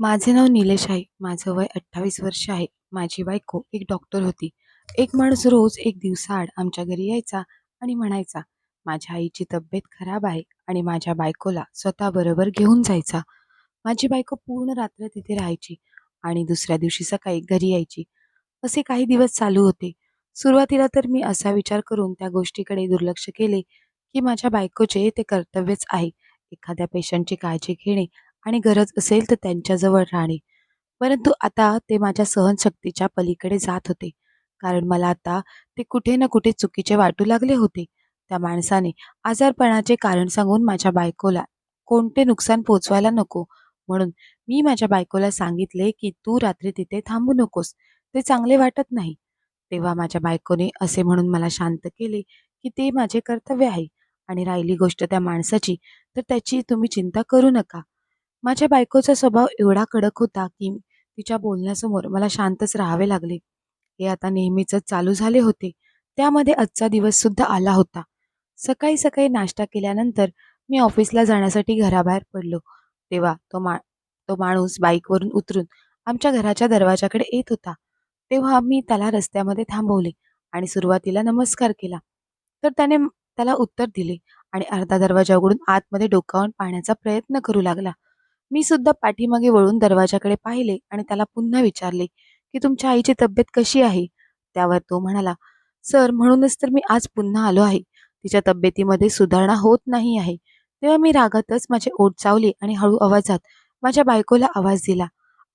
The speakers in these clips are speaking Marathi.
माझे नाव निलेश आहे. माझं वय अठ्ठावीस वर्ष आहे. माझी बायको एक डॉक्टर होती. एक माणूस रोज एक दिवसाआड आमच्या घरी यायचा आणि म्हणायचा माझ्या आईची तब्येत खराब आहे आणि माझ्या बायकोला स्वतःबरोबर घेऊन जायचा. माझी बायको पूर्ण रात्र तिथे राहायची आणि दुसऱ्या दिवशी सकाळी घरी यायची. असे काही दिवस चालू होते. सुरुवातीला तर मी असा विचार करून त्या गोष्टीकडे दुर्लक्ष केले की माझ्या बायकोचे ते कर्तव्यच आहे. एखाद्या पेशंटची काळजी घेणे आणि गरज असेल तर त्यांच्याजवळ राहणे. परंतु आता ते माझ्या सहनशक्तीच्या पलीकडे जात होते. कारण मला आता ते कुठे ना कुठे चुकीचे वाटू लागले होते. त्या माणसाने आजारपणाचे कारण सांगून माझ्या बायकोला कोणते नुकसान पोचवायला नको. म्हणून मी माझ्या बायकोला सांगितले की तू रात्री तिथे थांबू नकोस. ते चांगले वाटत नाही. तेव्हा माझ्या बायकोने असे म्हणून मला शांत केले की ते माझे कर्तव्य आहे. आणि राहिली गोष्ट त्या माणसाची तर त्याची तुम्ही चिंता करू नका. माझ्या बायकोचा स्वभाव एवढा कडक होता की तिच्या बोलण्यासमोर मला शांतच राहावे लागले. हे आता नेहमीच चालू झाले होते. त्यामध्ये आजचा दिवस सुद्धा आला होता. सकाळी सकाळी नाश्ता केल्यानंतर मी ऑफिसला जाण्यासाठी घराबाहेर पडलो. तेव्हा तो मा तो माणूस बाईकवरून उतरून आमच्या घराच्या दरवाजाकडे येत होता. तेव्हा मी त्याला रस्त्यामध्ये थांबवले आणि सुरुवातीला नमस्कार केला. तर त्याने त्याला उत्तर दिले आणि अर्धा दरवाजा उघडून आतमध्ये डोकावून पाहण्याचा प्रयत्न करू लागला. मी सुद्धा पाठीमागे वळून दरवाजाकडे पाहिले आणि त्याला पुन्हा विचारले की तुमच्या आईची तब्येत कशी आहे? त्यावर तो म्हणाला सर म्हणूनच तर मी आज पुन्हा आलो आहे. तिच्या तब्येतीमध्ये सुधारणा होत नाही आहे. तेव्हा मी रागातच माझे ओठ चावले आणि हळू आवाजात माझ्या बायकोला आवाज दिला.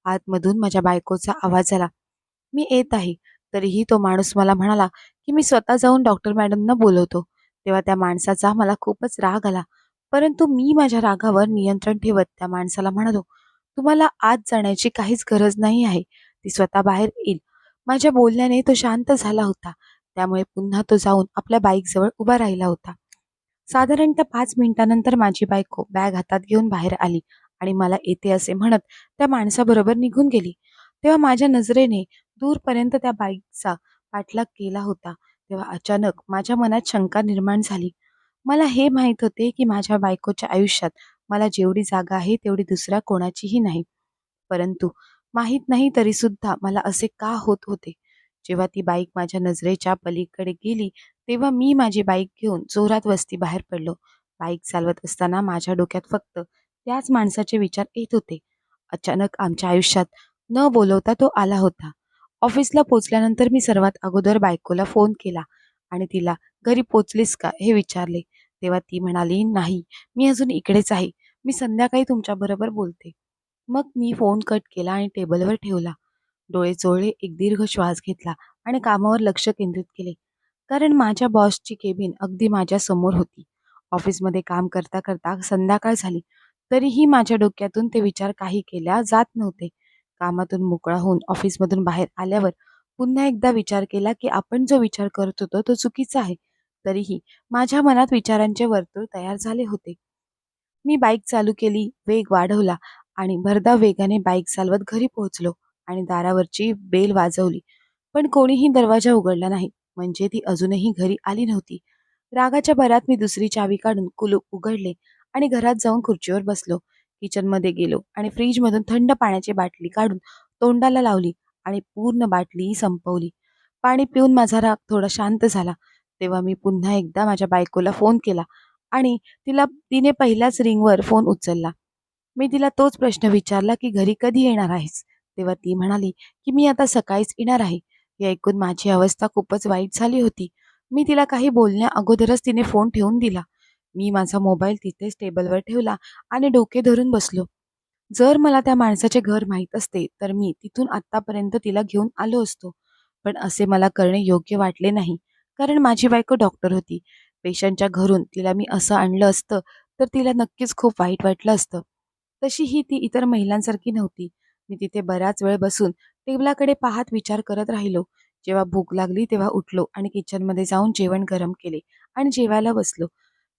आतमधून माझ्या बायकोचा आवाज आला मी येत आहे. तरीही तो माणूस मला म्हणाला की मी स्वतः जाऊन डॉक्टर मॅडमना बोलवतो. तेव्हा त्या माणसाचा मला खूपच राग आला. परंतु मी माझ्या रागावर नियंत्रण ठेवत त्या माणसाला म्हणालो तुम्हाला आत जाण्याची काहीच गरज नाही आहे. ती स्वतः बाहेर येईल. माझ्या बोलण्याने तो शांत झाला होता. त्यामुळे पुन्हा तो जाऊन आपल्या बाईकजवळ उभा राहिला होता. साधारणतः पाच मिनिटानंतर माझी बायको बॅग हातात घेऊन बाहेर आली आणि मला येते असे म्हणत त्या माणसाबरोबर निघून गेली. तेव्हा माझ्या नजरेने दूरपर्यंत त्या बाईकचा पाठलाग केला होता. तेव्हा अचानक माझ्या मनात शंका निर्माण झाली. मला हे माहीत होते की माझ्या बायकोच्या आयुष्यात मला जेवढी जागा आहे तेवढी दुसऱ्या कोणाचीही नाही. परंतु माहीत नाही तरीसुद्धा मला असे का होत होते. जेव्हा ती बाईक माझ्या नजरेच्या पलीकडे गेली तेव्हा मी माझी बाईक घेऊन जोरात वस्ती बाहेर पडलो. बाईक चालवत असताना माझ्या डोक्यात फक्त त्याच माणसाचे विचार येत होते. अचानक आमच्या आयुष्यात न बोलवता तो आला होता. ऑफिसला पोचल्यानंतर मी सर्वात अगोदर बायकोला फोन केला आणि तिला घरी पोचलीस का? हे विचारले. तेव्हा ती म्हणाली नाही मी अजून इकडेच आहे. मी संध्याकाळी तुमच्याबरोबर बोलते. मग मी फोन कट केला आणि टेबलवर ठेवला. डोळे चोळले एक दीर्घ श्वास घेतला आणि कामावर लक्ष केंद्रित केले. कारण माझ्या बॉसची केबिन अगदी माझ्यासमोर होती. ऑफिसमध्ये काम करता करता संध्याकाळ झाली. तरीही माझ्या डोक्यातून ते विचार काही केल्या जात नव्हते. कामातून मोकळा होऊन ऑफिसमधून बाहेर आल्यावर पुन्हा एकदा विचार केला की आपण जो विचार करत होतो तो चुकीचा आहे. तरीही माझ्या मनात विचारांचे वर्तुळ तयार झाले होते. मी बाईक चालू केली वेग वाढवला आणि भरधाव वेगाने बाईक चालवत घरी पोहोचलो आणि दारावरची बेल वाजवली. पण कोणीही दरवाजा उघडला नाही म्हणजे ती अजूनही घरी आली नव्हती. रागाच्या भरात मी दुसरी चावी काढून कुलूप उघडले आणि घरात जाऊन खुर्चीवर बसलो. किचनमध्ये गेलो आणि फ्रीजमधून थंड पाण्याची बाटली काढून तोंडाला लावली आणि पूर्ण बाटली संपवली. पाणी पिऊन माझा राग थोडा शांत झाला. तेव्हा मी पुन्हा एकदा माझ्या बायकोला फोन केला आणि तिला तिने पहिल्याच रिंगवर फोन उचलला. मी तिला तोच प्रश्न विचारला की घरी कधी येणार आहेस? तेव्हा ती म्हणाली की मी आता सकाळीच येणार आहे. हे ऐकून माझी अवस्था खूपच वाईट झाली होती. मी तिला काही बोलण्या अगोदरच तिने फोन ठेवून दिला. मी माझा मोबाईल तिथेच टेबलवर ठेवला आणि डोके धरून बसलो. जर मला त्या माणसाचे घर माहीत असते तर मी तिथून आत्तापर्यंत तिला घेऊन आलो असतो. पण असे मला करणे योग्य वाटले नाही. कारण माझी बायको डॉक्टर होती. पेशंटच्या घरून तिला मी असं आणलं असतं तर तिला नक्कीच खूप वाईट वाटलं असतं. तशी ही ती इतर महिलांसारखी नव्हती. मी तिथे बराच वेळ बसून टेबलाकडे पाहत विचार करत राहिलो. जेव्हा भूक लागली तेव्हा उठलो आणि किचनमध्ये जाऊन जेवण गरम केले आणि जेवायला बसलो.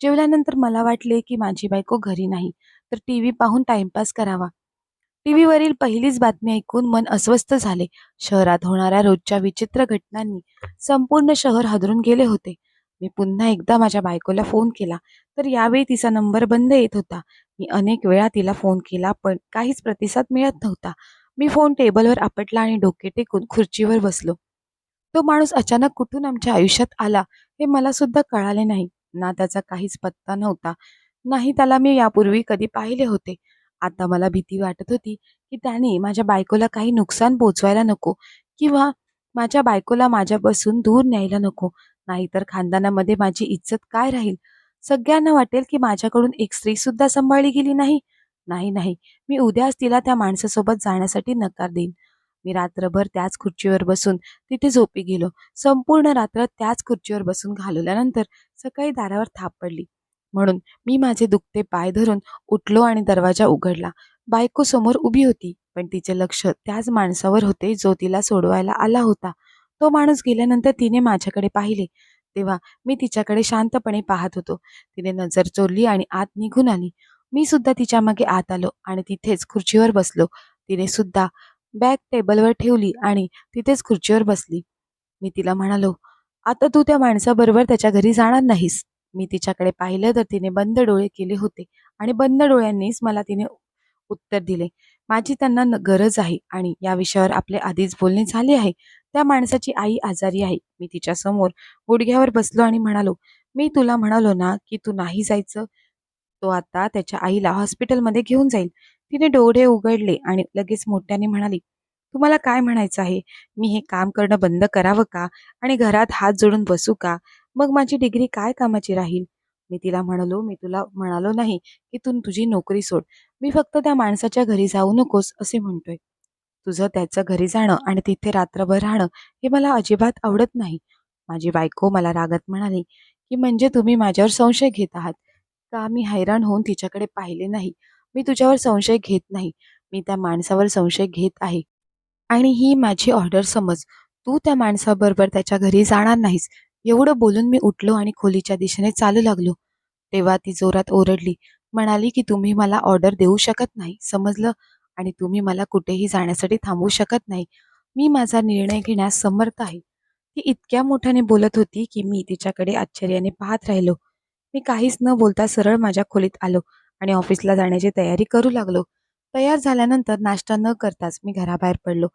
जेवल्यानंतर मला वाटले की माझी बायको घरी नाही तर टी व्ही पाहून टाइमपास करावा. टी व्हीवरील पहिलीच बातमी ऐकून मन अस्वस्थ झाले. शहरात होणाऱ्या रोजच्या विचित्र घटनांनी संपूर्ण शहर हादरून गेले होते. मी पुन्हा एकदा माझ्या बायकोला फोन केला. तर यावेळी तिचा नंबर बंद येत होता. मी अनेक वेळा तिला फोन केला पण काहीच प्रतिसाद मिळत नव्हता. मी फोन टेबलवर आपटला आणि डोके टेकून खुर्चीवर बसलो. तो माणूस अचानक कुठून आमच्या आयुष्यात आला हे मला सुद्धा कळाले नाही. ना त्याचा काहीच पत्ता नव्हता. नाही त्याला मी यापूर्वी कधी पाहिले होते. आता मला भीती वाटत होती की त्याने माझ्या बायकोला काही नुकसान पोचवायला नको किंवा माझ्या बायकोला माझ्यापासून दूर न्यायला नको. नाहीतर खानदानामध्ये माझी इज्जत काय राहील? सगळ्यांना वाटेल की माझ्याकडून एक स्त्री सुद्धा सांभाळली गेली नाही. नाही नाही. मी उद्याच तिला त्या माणसासोबत जाण्यासाठी नकार देईन. मी रात्रभर त्याच खुर्चीवर बसून तिथे झोपी गेलो. संपूर्ण रात्र त्याच खुर्चीवर बसून घालवल्यानंतर सकाळी दारावर थाप पडली. म्हणून मी माझे दुखते पाय धरून उठलो आणि दरवाजा उघडला. बायको समोर उभी होती पण तिचे लक्ष त्याच माणसावर होते जो तिला सोडवायला आला होता. तो माणूस गेल्यानंतर तिने माझ्याकडे पाहिले. तेव्हा मी तिच्याकडे शांतपणे पाहत होतो. तिने नजर चोरली आणि आत निघून आली. मी सुद्धा तिच्यामागे आत आलो आणि तिथेच खुर्चीवर बसलो. तिने सुद्धा बॅग टेबलवर ठेवली आणि तिथेच खुर्चीवर बसली. मी तिला म्हणालो आता तू त्या माणसाबरोबर त्याच्या घरी जाणार नाहीस. मी तिच्याकडे पाहिलं तर तिने बंद डोळे केले होते आणि बंद डोळ्यांनीच मला तिने उत्तर दिले. माझी त्यांना गरज आहे आणि या विषयावर आपले आधीच बोलणे झाले आहे. त्या माणसाची आई आजारी आहे. मी तिच्या समोर गुडघ्यावर बसलो आणि म्हणालो मी तुला म्हणालो ना की तू नाही जायचं तो आता त्याच्या आईला हॉस्पिटलमध्ये घेऊन जाईल. तिने डोळे उघडले आणि लगेच मोठ्याने म्हणाली तुम्हाला काय म्हणायचं आहे? मी हे काम करणं बंद करावं का? आणि घरात हात जोडून बसू का? मग माझी डिग्री काय कामाची राहील? मी तिला म्हणालो मी तुला म्हणालो नाही की तू तुझी नोकरी सोड. मी फक्त त्या माणसाच्या घरी जाऊ नकोस असे म्हणतोय. तुझं त्याचं घरी जाणं आणि तिथे रात्रभर राहणं हे मला अजिबात आवडत नाही. माझी बायको मला रागत म्हणाली की म्हणजे तुम्ही माझ्यावर संशय घेत आहात? का मी हैराण होऊन तिच्याकडे पाहिले नाही? मी तुझ्यावर संशय घेत नाही. मी त्या माणसावर संशय घेत आहे. आणि ही माझी ऑर्डर समज. तू त्या माणसाबरोबर त्याच्या घरी जाणार नाहीस. एवढं बोलून मी उठलो आणि खोलीच्या दिशेने चालू लागलो. तेव्हा ती जोरात ओरडली म्हणाली की तुम्ही मला ऑर्डर देऊ शकत नाही समजलं? आणि तुम्ही मला कुठेही जाण्यासाठी थांबवू शकत नाही. मी माझा निर्णय घेण्यास समर्थ आहे. ती इतक्या मोठ्याने बोलत होती की मी तिच्याकडे आश्चर्याने पाहत राहिलो. मी काहीच न बोलता सरळ माझ्या खोलीत आलो आणि ऑफिसला जाण्याची तयारी करू लागलो. तयार झाल्यानंतर नाश्ता न करताच मी घराबाहेर पडलो.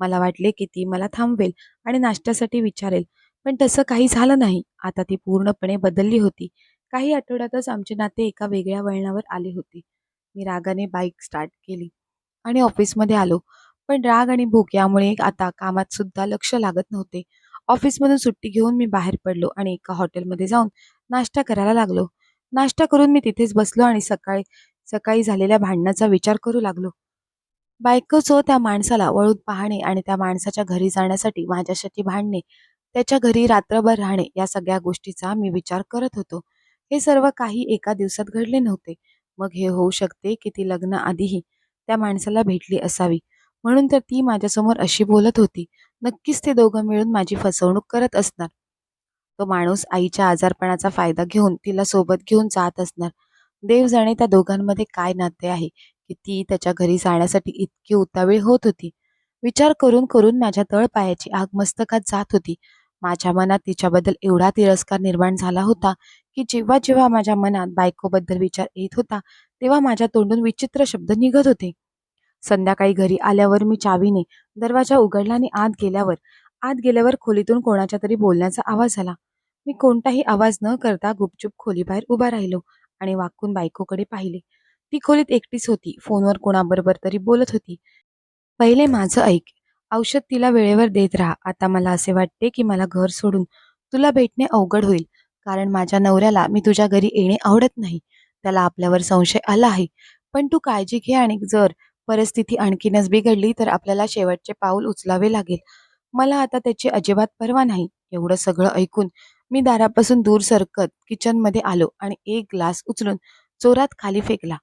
मला वाटले की ती मला थांबवेल आणि नाश्त्यासाठी विचारेल. पण तसं काही झालं नाही. आता ती पूर्णपणे बदलली होती. काही आठवड्यातच आमचे नाते एका वेगळ्या वळणावर आले होते. मी रागाने बाईक स्टार्ट केली आणि ऑफिसमध्ये आलो. पण राग आणि भूक यामुळे आता कामात सुद्धा लक्ष लागत नव्हते. ऑफिसमधून सुट्टी घेऊन मी बाहेर पडलो आणि एका हॉटेलमध्ये जाऊन नाश्ता करायला लागलो. नाश्ता करून मी तिथेच बसलो आणि सकाळी सकाळी झालेल्या भांडणाचा विचार करू लागलो. बायकोचं त्या माणसाला वळून पाहणे आणि त्या माणसाच्या घरी जाण्यासाठी माझ्यासाठी भांडणे त्याच्या घरी रात्रभर राहणे या सगळ्या गोष्टीचा मी विचार करत होतो. हे सर्व काही एका दिवसात घडले नव्हते. मग हे होऊ शकते की ती लग्न आधीही त्या माणसाला भेटली असावी. म्हणून तर ती माझ्यासमोर अशी बोलत होती नक्कीच ते दोघं मिळून माझी फसवणूक करत असणार. तो माणूस आईच्या आजारपणाचा फायदा घेऊन तिला सोबत घेऊन जात असणार. देव जाणे त्या दोघांमध्ये काय नाते आहे की ती त्याच्या घरी जाण्यासाठी इतकी उतावीळ होत होती. विचार करून करून माझ्या तळपायाची आग मस्तकात जात होती. माझ्या मनात तिच्याबद्दल एवढा तिरस्कार निर्माण झाला होता की जेव्हा जेव्हा माझ्या मनात बायकोबद्दल विचार येत होता तेव्हा माझ्या तोंडून विचित्र शब्द निघत होते. संध्याकाळी घरी आल्यावर मी चावीने दरवाजा उघडला आणि आत गेल्यावर आत गेल्यावर खोलीतून कोणाच्या तरी बोलण्याचा आवाज आला. मी कोणताही आवाज न करता गुपचूप खोलीबाहेर उभा राहिलो आणि वाकून बायकोकडे पाहिले. ती खोलीत एकटीच होती फोनवर कोणाबरोबर तरी बोलत होती. पहिले माझं ऐक औषध तिला वेळेवर देत राहा. आता मला असे वाटते की मला घर सोडून तुला भेटणे अवघड होईल. कारण माझ्या नवऱ्याला मी तुझ्या घरी येणे आवडत नाही. त्याला आपल्यावर संशय आला आहे. पण तू काळजी घे आणि जर परिस्थिती आणखीनच बिघडली तर आपल्याला शेवटचे पाऊल उचलावे लागेल. मला आता त्याची अजिबात पर्वा नाही. एवढं सगळं ऐकून मी दारापासून दूर सरकत किचनमध्ये आलो आणि एक ग्लास उचलून चोरात खाली फेकला.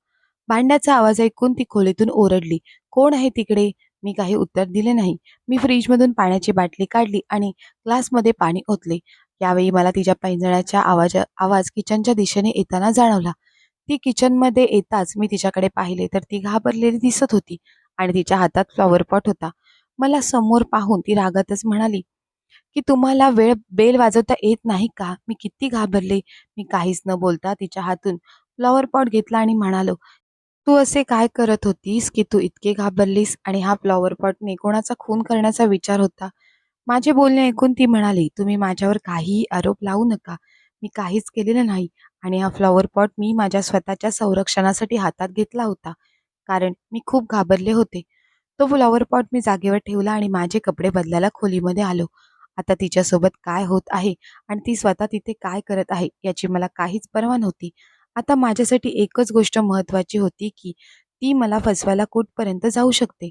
भांड्याचा आवाज ऐकून ती खोलीतून ओरडली. कोण आहे तिकडे? मी काही उत्तर दिले नाही. मी फ्रीजमधून पाण्याची बाटली काढली आणि ग्लासमध्ये पाणी ओतले. यावेळी मला तिच्या पैंजण्याच्या आवाज आवाज किचनच्या दिशेने येताना जाणवला. ती किचनमध्ये येताच मी तिच्याकडे पाहिले तर ती घाबरलेली दिसत होती आणि तिच्या हातात फ्लॉवर पॉट होता. मला समोर पाहून ती रागातच म्हणाली की तुम्हाला वेळ बेल वाजवता येत नाही का? मी किती घाबरले. मी काहीच न बोलता तिच्या हातून फ्लॉवर पॉट घेतला आणि म्हणालो तू असे काय करत होतीस की तू इतके घाबरलीस आणि हा फ्लॉवर पॉटने कोणाचा खून करण्याचा विचार होता? माझे बोलणे ऐकून ती म्हणाली तुम्ही माझ्यावर काहीही आरोप लावू नका. मी काहीच केलेलं नाही आणि हा फ्लॉवर पॉट मी माझ्या स्वतःच्या संरक्षणासाठी हातात घेतला होता कारण मी खूप घाबरले होते. तो फ्लॉवर पॉट मी जागेवर ठेवला आणि माझे कपडे बदलायला खोलीमध्ये आलो. आता तिच्यासोबत काय होत आहे आणि ती स्वतः तिथे काय करत आहे याची मला काहीच पर्वा नव्हती. आता माझ्यासाठी एकच गोष्ट महत्त्वाची होती की ती मला फसवायला कुठपर्यंत जाऊ शकते.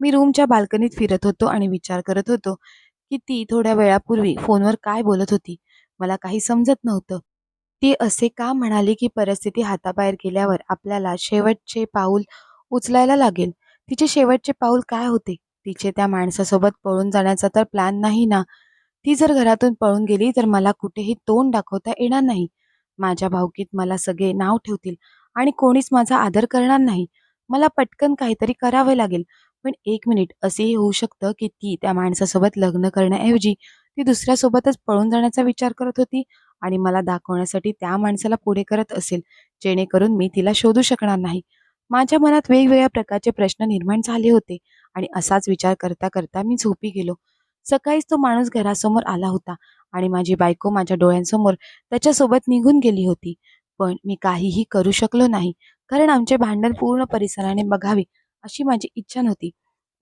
मी रूमच्या बाल्कनीत फिरत होतो आणि विचार करत होतो की ती थोड्या वेळापूर्वी फोनवर काय बोलत होती. मला काही समजत नव्हतं. ती असे का म्हणाली की परिस्थिती हाताबाहेर गेल्यावर आपल्याला शेवटचे पाऊल उचलायला लागेल? तिचे शेवटचे पाऊल काय होते? तिचे त्या माणसासोबत पळून जाण्याचा तर प्लॅन नाही ना? ती जर घरातून पळून गेली तर मला कुठेही तोंड दाखवता येणार नाही. माझ्या भावकीत मला सगळे नाव ठेवतील आणि कोणीच माझा आदर करणार नाही. मला पटकन काहीतरी करावे लागेल. पण एक मिनिट असेही होऊ शकतं की ती त्या माणसासोबत लग्न करण्याऐवजी ती दुसऱ्यासोबतच पळून जाण्याचा विचार करत होती आणि मला दाखवण्यासाठी त्या माणसाला पुढे करत असेल जेणेकरून मी तिला शोधू शकणार नाही. माझ्या मनात वेगवेगळ्या प्रकारचे प्रश्न निर्माण झाले होते आणि असाच विचार करता करता मी झोपी गेलो. सकाळीच तो माणूस घरासमोर आला होता. आणि माझी बायको माझ्या डोळ्यांसमोर त्याच्यासोबत निघून गेली होती. पण मी काहीही करू शकलो नाही. कारण आमचे भांडण पूर्ण परिसराने बघावे अशी माझी इच्छा नव्हती.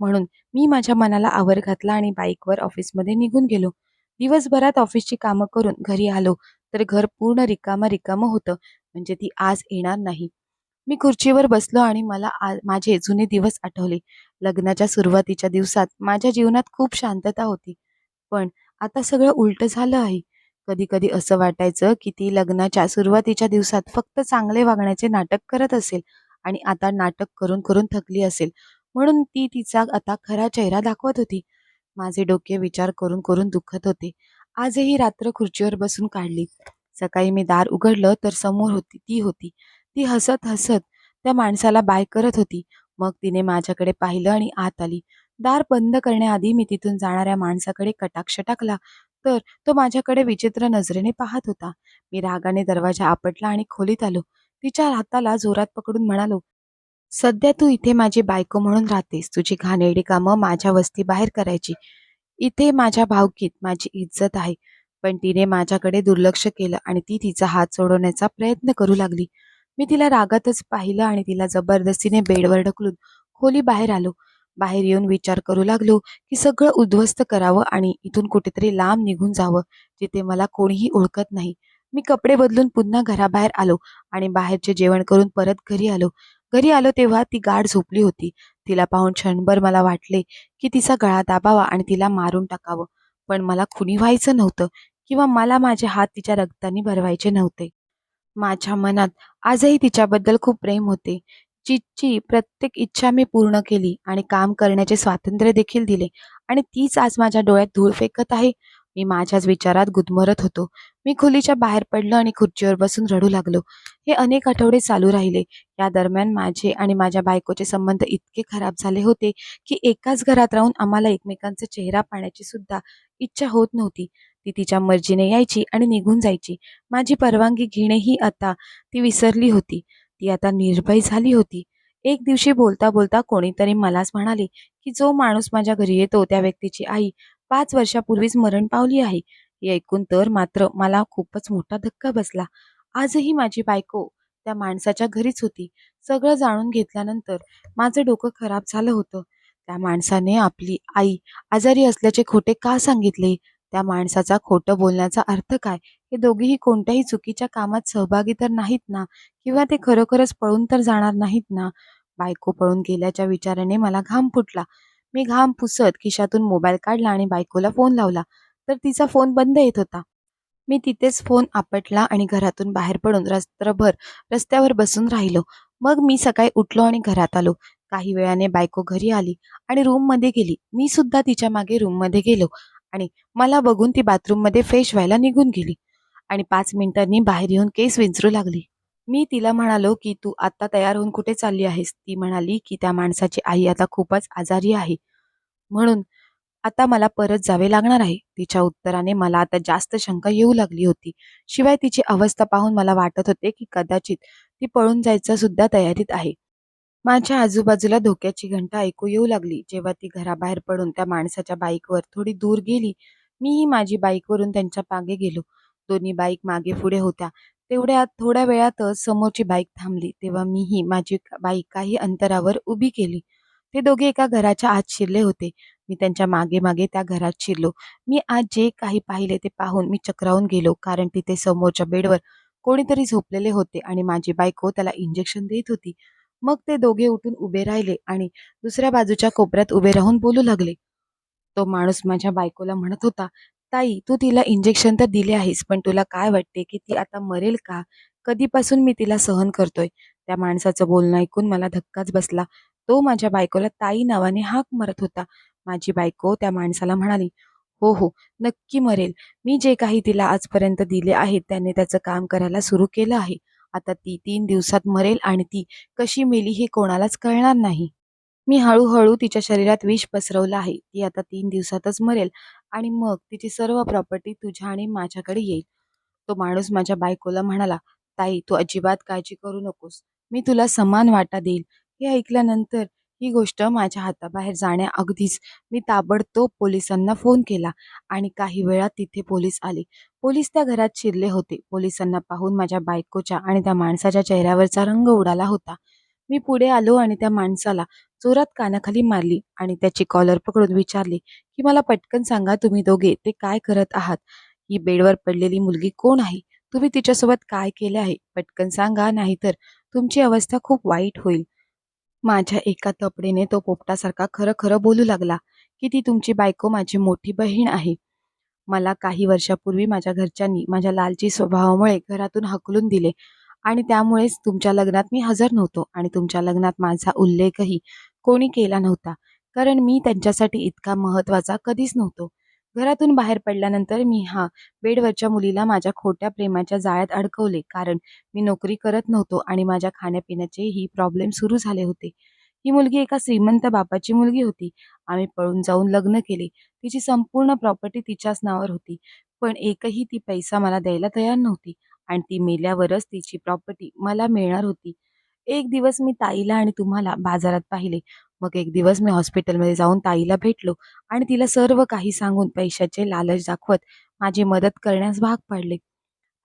म्हणून मी माझ्या मनाला आवर घातला आणि बाईकवर ऑफिसमध्ये निघून गेलो. दिवसभरात ऑफिसची कामं करून घरी आलो तर घर पूर्ण रिकामं रिकामं होतं. म्हणजे ती आज येणार नाही. मी खुर्चीवर बसलो आणि मला आ माझे जुने दिवस आठवले. लग्नाच्या सुरुवातीच्या दिवसात माझ्या जीवनात खूप शांतता होती. पण आता सगळं उलटं झालं आहे. कधी कधी असं वाटायचं की ती लग्नाच्या सुरुवातीच्या दिवसात फक्त चांगले वागण्याचे नाटक करत असेल आणि आता नाटक करून करून थकली असेल. म्हणून ती तिचा आता खरा चेहरा दाखवत होती. माझे डोके विचार करून करून दुखत होते. आजही रात्र खुर्चीवर बसून काढली. सकाळी मी दार उघडलं तर समोर होती ती होती. ती हसत हसत त्या माणसाला बाय करत होती. मग तिने माझ्याकडे पाहिलं आणि आत आली. दार बंद करण्याआधी मी तिथून जाणाऱ्या माणसाकडे कटाक्ष टाकला. तर तो माझ्याकडे विचित्र नजरेने पाहत होता. मी रागाने दरवाजा आपटला आणि खोलीत आलो. तिच्या हाताला जोरात पकडून म्हणालो सध्या तू इथे माझी बायको म्हणून राहतेस. तुझी घाणेरडी कामं माझ्या वस्ती बाहेर करायची. इथे माझ्या भावकीत माझी इज्जत आहे. पण तिने माझ्याकडे दुर्लक्ष केलं आणि ती तिचा हात सोडवण्याचा प्रयत्न करू लागली. मी तिला रागातच पाहिलं आणि तिला जबरदस्तीने बेडवर ढकलून खोली बाहेर आलो. बाहेर येऊन विचार करू लागलो की सगळं उद्ध्वस्त करावं आणि इथून कुठेतरी लांब निघून जावं जिथे मला कोणीही ओळखत नाही. मी कपडे बदलून पुन्हा घराबाहेर आलो आणि बाहेरचे जेवण करून परत घरी आलो. घरी आलो तेव्हा ती गाढ झोपली होती. तिला पाहून क्षणभर मला वाटले की तिचा गळा दाबावा आणि तिला मारून टाकावं. पण मला खुनी व्हायचं नव्हतं किंवा मला माझे हात तिच्या रक्ताने भरवायचे नव्हते. माझ्या मनात आजही तिच्याबद्दल खूप प्रेम होते. जिची प्रत्येक इच्छा मी पूर्ण केली आणि काम करण्याचे स्वातंत्र्य देखील दिले. आणि तीच आज माझ्या डोळ्यात धूळ फेकत आहे. मी माझ्याच विचारात गुदमरत होतो. मी खोलीच्या बाहेर पडलो आणि खुर्चीवर बसून रडू लागलो. हे अनेक आठवडे चालू राहिले. या दरम्यान माझे आणि माझ्या बायकोचे संबंध इतके खराब झाले होते की एकाच घरात राहून आम्हाला एकमेकांचा चेहरा पाहण्याची सुद्धा इच्छा होत नव्हती. ती तिच्या मर्जीने यायची आणि निघून जायची. माझी परवानगी घेणेही आता ती विसरली होती. ती आता निर्भय झाली होती. एक दिवशी बोलता बोलता कोणीतरी मलाच म्हणाले की जो माणूस माझ्या घरी येतो त्या व्यक्तीची आई पाच वर्षापूर्वीच मरण पावली आहे. हे ऐकून तर मात्र मला खूपच मोठा धक्का बसला. आजही माझी बायको त्या माणसाच्या घरीच होती. सगळं जाणून घेतल्यानंतर माझं डोकं खराब झालं होतं. त्या माणसाने आपली आई आजारी असल्याचे खोटे का सांगितले? त्या माणसाचा खोटं बोलण्याचा अर्थ काय? हे दोघेही कोणत्याही चुकीच्या कामात सहभागी तर नाहीत ना? किंवा ते खरोखरच पळून तर जाणार नाहीत ना? बायको पळून गेल्याच्या विचाराने मला घाम फुटला. मी घाम पुसत खिशातून मोबाईल काढला आणि बायकोला फोन लावला. तर तिचा फोन बंद येत होता. मी तिथेच फोन आपटला आणि घरातून बाहेर पडून रात्रभर रस्त्यावर बसून राहिलो. मग मी सकाळी उठलो आणि घरात आलो. काही वेळाने बायको घरी आली आणि रूममध्ये गेली. मी सुद्धा तिच्यामागे रूममध्ये गेलो. आणि मला बघून ती बाथरूममध्ये फ्रेश व्हायला निघून गेली. आणि पाच मिनिटांनी बाहेर येऊन केस विंचरू लागली. मी तिला म्हणालो की तू आत्ता तयार होऊन कुठे चालली आहेस? ती म्हणाली की त्या माणसाची आई आता खूपच आजारी आहे. म्हणून आता मला परत जावे लागणार आहे. तिच्या उत्तराने मला आता जास्त शंका येऊ लागली होती. शिवाय तिची अवस्था पाहून मला वाटत होते की कदाचित ती पळून जायचं सुद्धा तयारीत आहे. माझ्या आजूबाजूला धोक्याची घंटा ऐकू येऊ लागली. जेव्हा ती घराबाहेर पडून त्या माणसाच्या बाईकवर थोडी दूर गेली मीही माझी बाईकवरून त्यांच्या मागे गेलो. दोन्ही बाईक मागे पुढे होत्या. तेवढ्या थोड्या वेळातच समोरची बाईक थांबली. तेव्हा मीही माझी बाईक काही अंतरावर उभी केली. ते दोघे एका घराच्या आत शिरले होते. मी त्यांच्या मागे मागे त्या घरात शिरलो. मी आज जे काही पाहिले ते पाहून मी चक्रावून गेलो कारण तिथे समोरच्या बेडवर कोणीतरी झोपलेले होते आणि माझी बायको त्याला इंजेक्शन देत होती. मग ते दोघे उठून उभे राहिले आणि दुसऱ्या बाजूच्या कोपऱ्यात उभे राहून बोलू लागले. तो माणूस माझ्या बायकोला म्हणत होता ताई तू तिला इंजेक्शन तर दिले आहेस पण तुला काय वाटते की ती आता मरेल का? कधीपासून मी तिला सहन करतोय? त्या माणसाचं बोलणं ऐकून मला धक्काच बसला. तो माझ्या बायकोला ताई नावाने हाक मारत होता. माझी बायको त्या माणसाला म्हणाली हो हो नक्की मरेल. मी जे काही तिला आजपर्यंत दिले आहेत त्याने त्याचं काम करायला सुरू केलं आहे. आता ती तीन दिवसात मरेल आणि ती कशी मेली हे कोणालाच कळणार नाही. मी हळूहळू तिच्या शरीरात विष पसरवलं आहे. ती आता तीन दिवसातच मरेल आणि मग तिची सर्व प्रॉपर्टी तुझ्या आणि माझ्याकडे येईल. तो माणूस माझ्या बायकोला म्हणाला ताई तू अजिबात काळजी करू नकोस. मी तुला समान वाटा देईल. हे ऐकल्यानंतर ही गोष्ट माझ्या हाताबाहेर जाण्या अगदीच मी ताबडतोब पोलिसांना फोन केला आणि काही वेळात तिथे पोलीस आले. पोलीस त्या घरात शिरले होते. पोलिसांना पाहून माझ्या बायकोच्या आणि त्या माणसाच्या चेहऱ्यावरचा रंग उडाला होता. मी पुढे आलो आणि त्या माणसाला जोरात कानाखाली मारली आणि त्याची कॉलर पकडून विचारली की मला पटकन सांगा तुम्ही दोघे ते काय करत आहात? ही बेडवर पडलेली मुलगी कोण आहे? तुम्ही तिच्यासोबत काय केले आहे? पटकन सांगा नाहीतर तुमची अवस्था खूप वाईट होईल. माझ्या एका तपडीने तो पोपटासारखा खरं खरं बोलू लागला की ती तुमची बायको माझी मोठी बहीण आहे. मला काही वर्षापूर्वी माझ्या घरच्यांनी माझ्या लालची स्वभावामुळे घरातून हकलून दिले आणि त्यामुळेच तुमच्या लग्नात मी हजर नव्हतो आणि तुमच्या लग्नात माझा उल्लेखही कोणी केला नव्हता. कारण मी त्यांच्यासाठी इतका महत्त्वाचा कधीच नव्हतो. घरातून बाहेर पडल्यानंतर मी हा बेडवरच्या मुलीला माझ्या खोट्या प्रेमाच्या जाळ्यात अडकवले. कारण मी नोकरी करत नव्हतो आणि माझ्या खाण्यापिण्याचेही प्रॉब्लेम सुरू झाले होते. ही मुलगी एका श्रीमंत बापाची मुलगी होती. आम्ही पळून जाऊन लग्न केले. तिची संपूर्ण प्रॉपर्टी तिच्याच नावावर होती. पण एकही ती पैसा मला द्यायला तयार नव्हती आणि ती मेल्यावरच तिची प्रॉपर्टी मला मिळणार होती. एक दिवस मी ताईला आणि तुम्हाला बाजारात पाहिले. मग एक दिवस मी हॉस्पिटलमध्ये जाऊन ताईला भेटलो आणि तिला सर्व काही सांगून पैशाचे लालच दाखवत माझी मदत करण्यास भाग पाडले.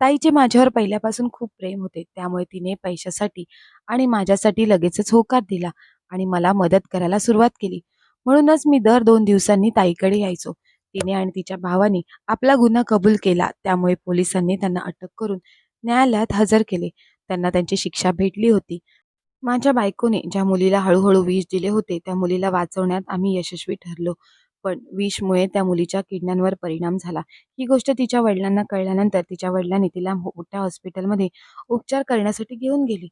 ताईचे माझ्यावर पहिल्यापासून खूप प्रेम होते त्यामुळे तिने पैशासाठी आणि माझ्यासाठी लगेचच होकार दिला आणि मला मदत करायला सुरुवात केली. म्हणूनच मी दर दोन दिवसांनी ताईकडे यायचो. तिने आणि तिच्या भावाने आपला गुन्हा कबूल केला त्यामुळे पोलिसांनी त्यांना अटक करून न्यायालयात हजर केले. त्यांना त्यांची शिक्षा भेटली होती. माझ्या बायकोने ज्या मुलीला हळूहळू विष दिले होते त्या मुलीला वाचवण्यात आम्ही यशस्वी ठरलो. पण विषमुळे त्या मुलीच्या किडण्यांवर परिणाम झाला. ही गोष्ट तिच्या वडिलांना कळल्यानंतर तिच्या वडिलांनी तिला मोठ्या हॉस्पिटलमध्ये उपचार करण्यासाठी घेऊन गेली.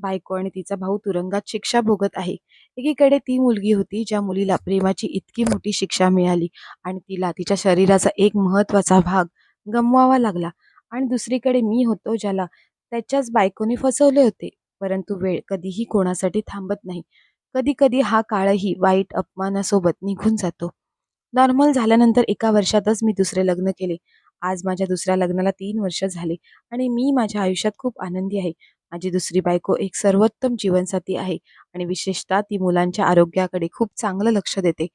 बायको आणि तिचा भाऊ तुरुंगात शिक्षा भोगत आहे. एकीकडे ती मुलगी होती ज्या मुलीला प्रेमाची इतकी मोठी शिक्षा मिळाली आणि तिला तिच्या शरीराचा एक महत्त्वाचा भाग गमवावा लागला. आणि दुसरीकडे मी होतो ज्याला त्याच्याच बायकोने फसवले होते. परंतु वेळ कधीही कोणासाठी थांबत नाही. कधी कधी हा काळही वाईट अपमानासोबत निघून जातो. नॉर्मल झाल्यानंतर एका वर्षातच मी दुसरे लग्न केले. आज माझ्या दुसऱ्या लग्नाला तीन वर्ष झाले आणि मी माझ्या आयुष्यात खूप आनंदी आहे. माझी दुसरी बायको एक सर्वोत्तम जीवनसाथी आहे आणि विशेषतः ती मुलांच्या आरोग्याकडे खूप चांगलं लक्ष देते.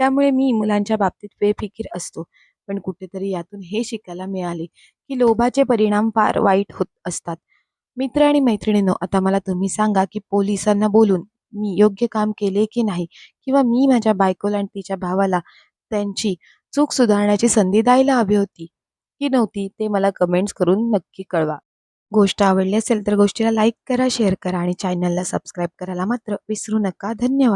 त्यामुळे मी मुलांच्या बाबतीत बेफिकीर असतो. पण कुठेतरी यातून हे शिकायला मिळाले की लोभाचे परिणाम फार वाईट होत असतात. मित्र आणि मैत्रिणींनो आता मला तुम्ही सांगा की पोलिसांना बोलून मी योग्य काम केले की नाही? किंवा मी माझ्या बायकोला आणि तिच्या भावाला त्यांची चूक सुधारण्याची संधी द्यायला हवी होती की नव्हती ते मला कमेंट्स करून नक्की कळवा. गोष्ट आवडली असेल तर गोष्टीला लाईक करा शेअर करा आणि चॅनलला सबस्क्राईब करायला मात्र विसरू नका. धन्यवाद.